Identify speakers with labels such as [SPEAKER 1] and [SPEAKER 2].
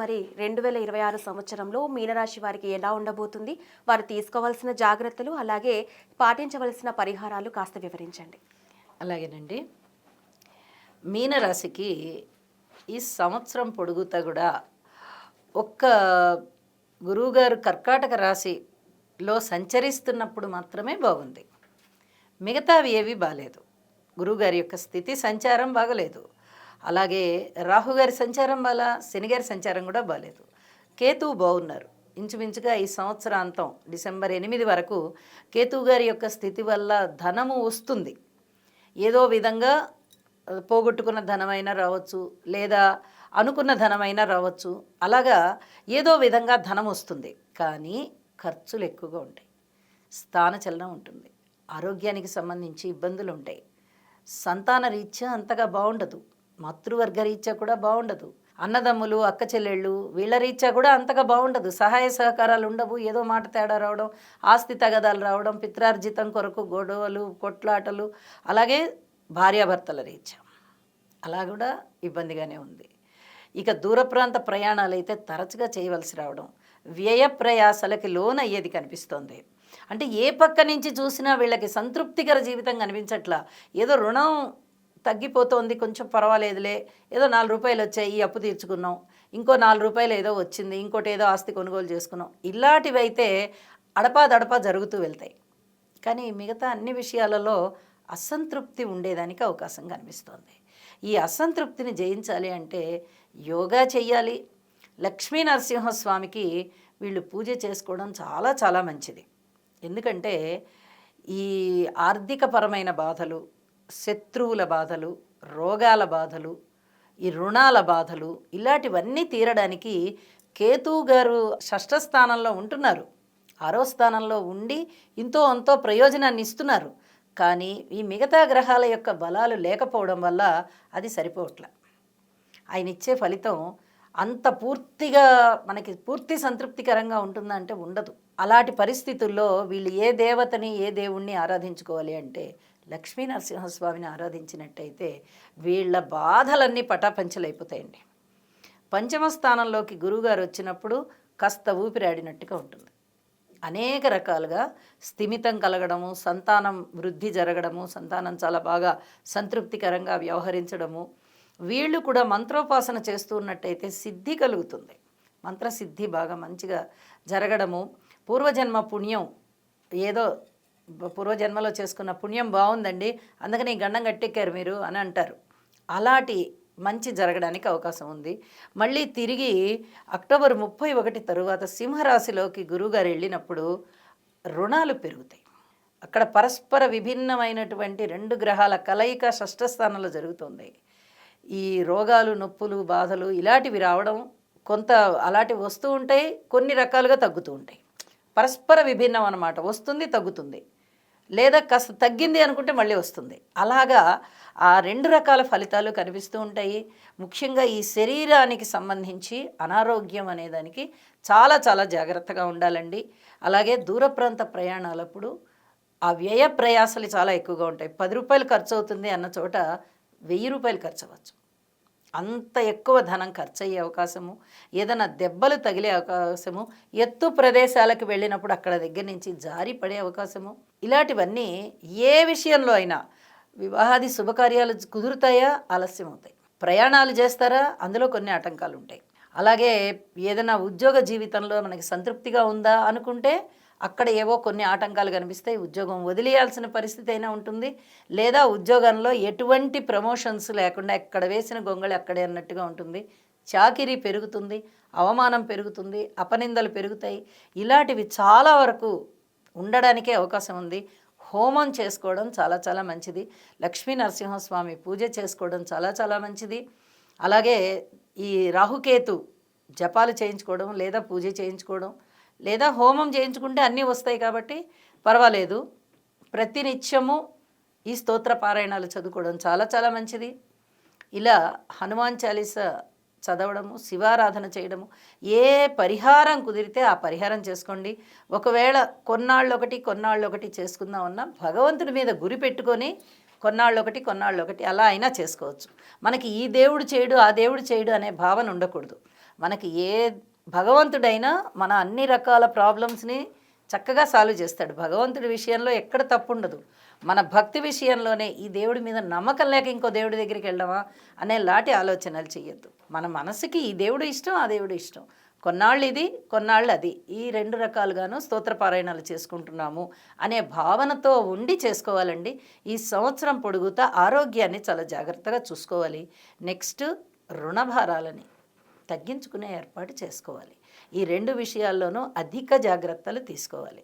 [SPEAKER 1] మరి రెండు వేల ఇరవై ఆరు సంవత్సరంలో మీనరాశి వారికి ఎలా ఉండబోతుంది? వారు తీసుకోవాల్సిన జాగ్రత్తలు అలాగే పాటించవలసిన పరిహారాలు కాస్త వివరించండి.
[SPEAKER 2] అలాగేనండి. మీనరాశికి ఈ సంవత్సరం పొడుగుతా కూడా ఒక్క గురువుగారు కర్కాటక రాశిలో సంచరిస్తున్నప్పుడు మాత్రమే బాగుంది. మిగతావి ఏవి బాగాలేదు గురువుగారి యొక్క స్థితి సంచారం బాగలేదు. అలాగే రాహుగారి సంచారం బాల శనిగారి సంచారం కూడా బాగాలేదు కేతువు బాగున్నారు ఇంచుమించుగా ఈ సంవత్సరాంతం డిసెంబర్ ఎనిమిది వరకు కేతువు గారి యొక్క స్థితి వల్ల ధనము వస్తుంది. ఏదో విధంగా పోగొట్టుకున్న ధనమైనా రావచ్చు లేదా అనుకున్న ధనమైనా రావచ్చు. అలాగా ఏదో విధంగా ధనం వస్తుంది. కానీ ఖర్చులు ఎక్కువగా ఉంటాయి. స్థానచలనం ఉంటుంది. ఆరోగ్యానికి సంబంధించి ఇబ్బందులు ఉంటాయి. సంతాన రీత్యా అంతగా బాగుండదు మాతృవర్గ రీత్యా కూడా బాగుండదు అన్నదమ్ములు అక్క చెల్లెళ్ళు వీళ్ళ రీత్యా కూడా అంతగా బాగుండదు సహాయ సహకారాలు ఉండవు. ఏదో మాట తేడా రావడం ఆస్తి తగదాలు రావడం పిత్రార్జితం కొరకు గొడవలు కొట్లాటలు అలాగే భార్యాభర్తల రీత్యా. అలా కూడా ఇబ్బందిగానే ఉంది. ఇక దూర ప్రాంత ప్రయాణాలు అయితే తరచుగా చేయవలసి రావడం వ్యయ ప్రయాసలకి లోన్ అయ్యేది కనిపిస్తోంది. అంటే ఏ పక్క నుంచి చూసినా వీళ్ళకి సంతృప్తికర జీవితం కనిపించట్లా ఏదో రుణం తగ్గిపోతోంది కొంచెం పర్వాలేదులే. ఏదో నాలుగు రూపాయలు వచ్చాయి ఈ అప్పు తీర్చుకున్నాం. ఇంకో నాలుగు రూపాయలు ఏదో వచ్చింది ఇంకోటి ఏదో ఆస్తి కొనుగోలు చేసుకున్నాం. ఇలాంటివి అయితే అడపా దడపా జరుగుతూ వెళ్తాయి. కానీ మిగతా అన్ని విషయాలలో అసంతృప్తి ఉండేదానికి అవకాశం కనిపిస్తోంది. ఈ అసంతృప్తిని జయించాలి అంటే యోగా చెయ్యాలి. లక్ష్మీ నరసింహస్వామికి వీళ్ళు పూజ చేసుకోవడం చాలా చాలా మంచిది. ఎందుకంటే ఈ ఆర్థికపరమైన బాధలు శత్రువుల బాధలు రోగాల బాధలు ఈ రుణాల బాధలు ఇలాంటివన్నీ తీరడానికి కేతువు గారు షష్ఠ స్థానంలో ఉంటున్నారు. ఆరో స్థానంలో ఉండి ఇంతో అంతో ప్రయోజనాన్ని ఇస్తున్నారు. కానీ ఈ మిగతా గ్రహాల యొక్క బలాలు లేకపోవడం వల్ల అది సరిపోవట్ల. ఆయన ఇచ్చే ఫలితం అంత పూర్తిగా మనకి పూర్తి సంతృప్తికరంగా ఉంటుందా అంటే ఉండదు. అలాంటి పరిస్థితుల్లో వీళ్ళు ఏ దేవతని ఏ దేవుణ్ణి ఆరాధించుకోవాలి అంటే లక్ష్మీ నరసింహస్వామిని ఆరాధించినట్టయితే వీళ్ళ బాధలన్నీ పటాపంచలైపోతాయండి. పంచమ స్థానంలోకి గురువుగారు వచ్చినప్పుడు కాస్త ఊపిరాడినట్టుగా ఉంటుంది. అనేక రకాలుగా స్థిమితం కలగడము సంతానం వృద్ధి జరగడము సంతానం చాలా బాగా సంతృప్తికరంగా వ్యవహరించడము వీళ్ళు కూడా మంత్రోపాసన చేస్తూ ఉన్నట్టయితే సిద్ధి కలుగుతుంది. మంత్రసిద్ధి బాగా మంచిగా జరగడము పూర్వజన్మ పుణ్యం ఏదో పూర్వజన్మలో చేసుకున్న పుణ్యం బాగుందండి. అందుకని గండం కట్టెక్కారు మీరు అని అంటారు. అలాంటి మంచి జరగడానికి అవకాశం ఉంది. మళ్ళీ తిరిగి అక్టోబర్ ముప్పై ఒకటి తరువాత సింహరాశిలోకి గురువుగారు వెళ్ళినప్పుడు రుణాలు పెరుగుతాయి. అక్కడ పరస్పర విభిన్నమైనటువంటి రెండు గ్రహాల కలయిక షష్ఠ స్థానంలో జరుగుతుంది. ఈ రోగాలు నొప్పులు బాధలు ఇలాంటివి రావడం కొంత అలాంటివి వస్తూ ఉంటాయి కొన్ని రకాలుగా తగ్గుతూ ఉంటాయి. పరస్పర విభిన్నం అన్నమాట. వస్తుంది తగ్గుతుంది. లేదా కాస్త తగ్గింది అనుకుంటే మళ్ళీ వస్తుంది. అలాగా ఆ రెండు రకాల ఫలితాలు కనిపిస్తూ ఉంటాయి. ముఖ్యంగా ఈ శరీరానికి సంబంధించి అనారోగ్యం అనేదానికి చాలా చాలా జాగ్రత్తగా ఉండాలండి. అలాగే దూర ప్రాంత ప్రయాణాలప్పుడు ఆ వ్యయ ప్రయాసాలు చాలా ఎక్కువగా ఉంటాయి. పది రూపాయలు ఖర్చు అవుతుంది అన్న చోట వెయ్యి రూపాయలు ఖర్చు అవ్వచ్చు అంత ఎక్కువ ధనం ఖర్చు అయ్యే అవకాశము ఏదైనా దెబ్బలు తగిలే అవకాశము ఎత్తు ప్రదేశాలకు వెళ్ళినప్పుడు అక్కడ దగ్గర నుంచి జారి పడే అవకాశము ఇలాంటివన్నీ ఏ విషయంలో అయినా వివాహాది శుభకార్యాలు కుదురుతాయా? ఆలస్యం అవుతాయి. ప్రయాణాలు చేస్తారా? అందులో కొన్ని ఆటంకాలు ఉంటాయి. అలాగే ఏదైనా ఉద్యోగ జీవితంలో మనకి సంతృప్తిగా ఉందా అనుకుంటే అక్కడ ఏవో కొన్ని ఆటంకాలు కనిపిస్తాయి. ఉద్యోగం వదిలేయాల్సిన పరిస్థితి అయినా ఉంటుంది. లేదా ఉద్యోగంలో ఎటువంటి ప్రమోషన్స్ లేకుండా ఎక్కడ వేసిన గొంగళి అక్కడే అన్నట్టుగా ఉంటుంది. చాకిరీ పెరుగుతుంది అవమానం పెరుగుతుంది అపనిందలు పెరుగుతాయి. ఇలాంటివి చాలా వరకు ఉండడానికే అవకాశం ఉంది. హోమం చేసుకోవడం చాలా చాలా మంచిది. లక్ష్మీ నరసింహస్వామి పూజ చేసుకోవడం చాలా చాలా మంచిది. అలాగే ఈ రాహుకేతు జపాలు చేయించుకోవడం లేదా పూజ చేయించుకోవడం లేదా హోమం చేయించుకుంటే అన్నీ వస్తాయి కాబట్టి పర్వాలేదు. ప్రతినిత్యము ఈ స్తోత్ర పారాయణాలు చదువుకోవడం చాలా చాలా మంచిది. ఇలా హనుమాన్ చాలీస చదవడము శివారాధన చేయడము ఏ పరిహారం కుదిరితే ఆ పరిహారం చేసుకోండి. ఒకవేళ కొన్నాళ్ళు ఒకటి కొన్నాళ్ళు ఒకటి చేసుకుందామన్నా భగవంతుడి మీద గురి పెట్టుకొని కొన్నాళ్ళు ఒకటి కొన్నాళ్ళు ఒకటి అలా అయినా చేసుకోవచ్చు. మనకి ఈ దేవుడు చేయడు ఆ దేవుడు చేయడు అనే భావన ఉండకూడదు. మనకి ఏ భగవంతుడైనా మన అన్ని రకాల ప్రాబ్లమ్స్ని చక్కగా సాల్వ్ చేస్తాడు. భగవంతుడి విషయంలో ఎక్కడ తప్పు ఉండదు మన భక్తి విషయంలోనే ఈ దేవుడి మీద నమ్మకం లేక ఇంకో దేవుడి దగ్గరికి వెళ్ళడమా అనే లాంటి ఆలోచనలు చేయొద్దు. మన మనసుకి ఈ దేవుడు ఇష్టం ఆ దేవుడు ఇష్టం. కొన్నాళ్ళు ఇది కొన్నాళ్ళు అది. ఈ రెండు రకాలుగాను స్తోత్రపారాయణాలు చేసుకుంటున్నాము అనే భావనతో ఉండి చేసుకోవాలండి. ఈ సంవత్సరం పొడుగుతా ఆరోగ్యాన్ని చాలా జాగ్రత్తగా చూసుకోవాలి. నెక్స్ట్ రుణభారాలని తగ్గించుకునే ఏర్పాటు చేసుకోవాలి. ఈ రెండు విషయాల్లోనూ అధిక జాగ్రత్తలు తీసుకోవాలి.